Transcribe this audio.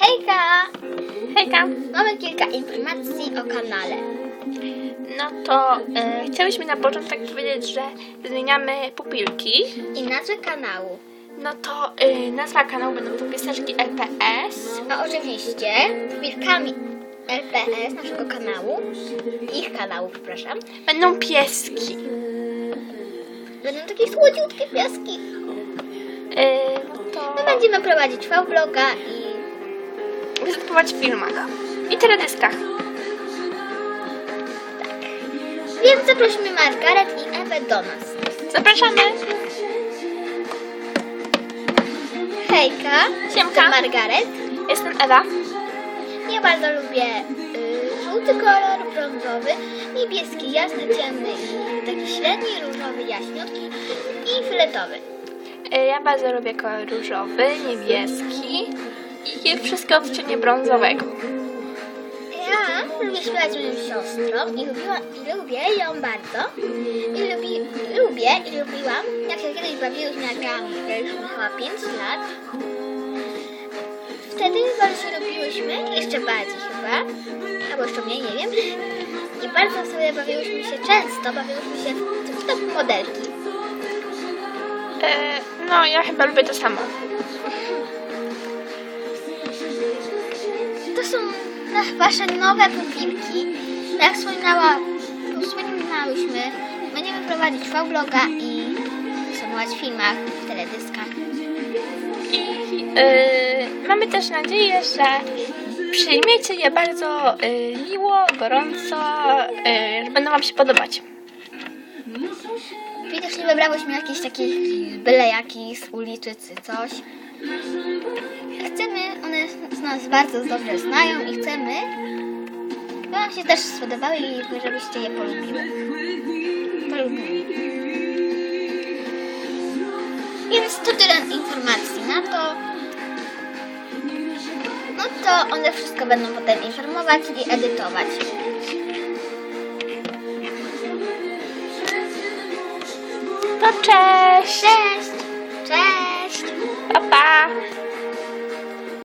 Hejka! Hejka! Mamy kilka informacji o kanale. No to e, chciałyśmy na początek powiedzieć, że zmieniamy pupilki. I nazwę kanału. No to e, nazwa kanału będą to pieseczki LPS. A oczywiście wilkami LPS naszego kanału, ich kanału, przepraszam, Będą pieski. będą takie słodziutkie piaski. E, no to My będziemy prowadzić vloga i występować w filmach i teledyskach. więc zaprosimy Margaret i Ewę do nas. Zapraszamy! Hejka! Siemka. Jestem Margaret. Jestem Ewa. Ja bardzo lubię y, żółty kolor, brązowy, niebieski, jasny, ciemny i taki średni, różowy, jaśniutki i fioletowy. E, ja bardzo lubię kolor różowy, niebieski i wszystko odcienie brązowego. Ja lubię śpiewać z moją siostrą i, lubiła, i lubię ją bardzo. I lubi, lubię i lubiłam, jak się kiedyś bawiłyśmy, jak miałam chyba 5 lat. Wtedy bardzo lubiłyśmy, jeszcze bardziej chyba, albo jeszcze mniej, nie wiem. I bardzo sobie bawiłyśmy się często, bawiłyśmy się w top modelki. E, no, ja chyba lubię to samo. Są wasze nowe pupilki. Jak wspominałyśmy, będziemy prowadzić vloga i występować w filmach, w teledyskach. I e, mamy też nadzieję, że przyjmiecie je bardzo e, miło, gorąco, e, że będą Wam się podobać. Widocznie wybrałyśmy jakieś takie byle jaki z ulicy czy coś. Chcemy, one nas bardzo dobrze znają i chcemy, by Wam się też spodobały i żebyście je polubiły. Polubili. Więc to tyle informacji na to. No to one wszystko będą potem informować i edytować. Cześć! Cześć!